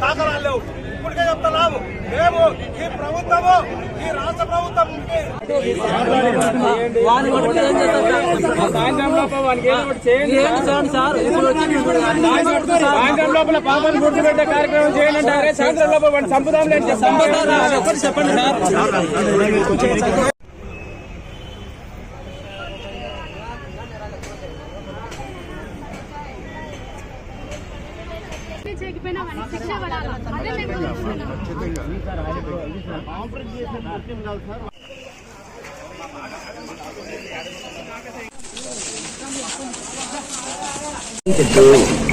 దాఖలాలు లేవు ఇప్పటికే చెప్తున్నాము మేము ఈ ప్రభుత్వము ఈ రాష్ట్ర ప్రభుత్వం ఇప్పుడు సాయంత్రం లోపల పాపను గుర్తుపెట్టే కార్యక్రమం చేయండి అంటారే సాయంత్రం లోపల ఒకటి చెప్పండి సార్ చేయకపోయినా వాడికి శిక్ష అదే మేము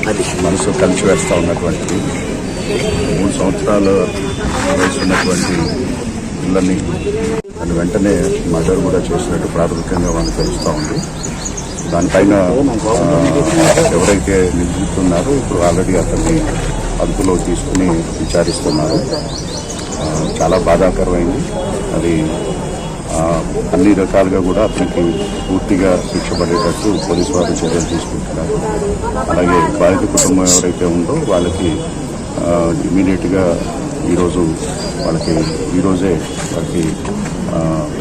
అది మనసు కలిసి వేస్తూ ఉన్నటువంటి మూడు సంవత్సరాల వయసు ఉన్నటువంటి పిల్లల్ని దాని వెంటనే మదర్ కూడా చేసినట్టు ప్రాథమికంగా మనకు తెలుస్తూ ఉంది. దానిపైన ఎవరైతే నిందిస్తున్నారో ఇప్పుడు ఆల్రెడీ అతన్ని అదుపులో తీసుకుని విచారిస్తున్నారు. చాలా బాధాకరమైంది. అది అన్ని రకాలుగా కూడా అతనికి పూర్తిగా శిక్ష పడేటట్టు పోలీసు వారు చర్యలు తీసుకుంటున్నారు. అలాగే బాధిత కుటుంబం ఎవరైతే ఉందో వాళ్ళకి ఇమీడియట్గా ఈరోజు వాళ్ళకి ఈరోజే వాళ్ళకి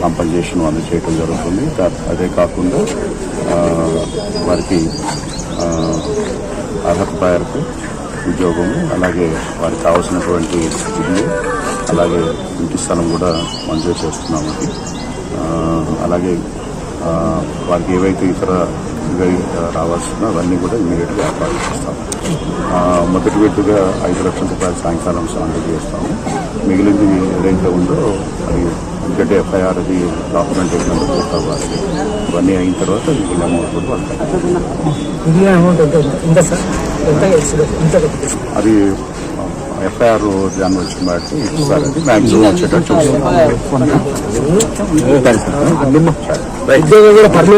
కాంపన్సేషన్ అందచేయటం జరుగుతుంది. అదే కాకుండా వారికి అర్హత మేరకు ఉద్యోగము అలాగే వారికి కావాల్సినటువంటి ఇల్లు అలాగే ఇంటి స్థలం కూడా మంజూరు చేస్తున్నాము అలాగే వారికి ఏవైతే ఇతర ఇవి రావాల్సిన అవన్నీ కూడా ఇమీడియట్గా ఏర్పాటు చేస్తాము మొదటి విడతగా ఐదు లక్షల రూపాయలు సాయంకాలం అందజేస్తాము మిగిలింది ఏదైతే ఉందో అది ఎందుకంటే ఎఫ్ఐఆర్ అది డాక్యుమెంటేషన్ పూర్తి అవ్వాలి. ఇవన్నీ అయిన తర్వాత మిగిలిన అమౌంట్ కూడా సార్? ఎంత అది ఎఫ్ఐఆర్ దాన్ని వచ్చిన బట్టి ఇస్తారండి. మ్యాక్సిమం వచ్చేటట్టు చూస్తాం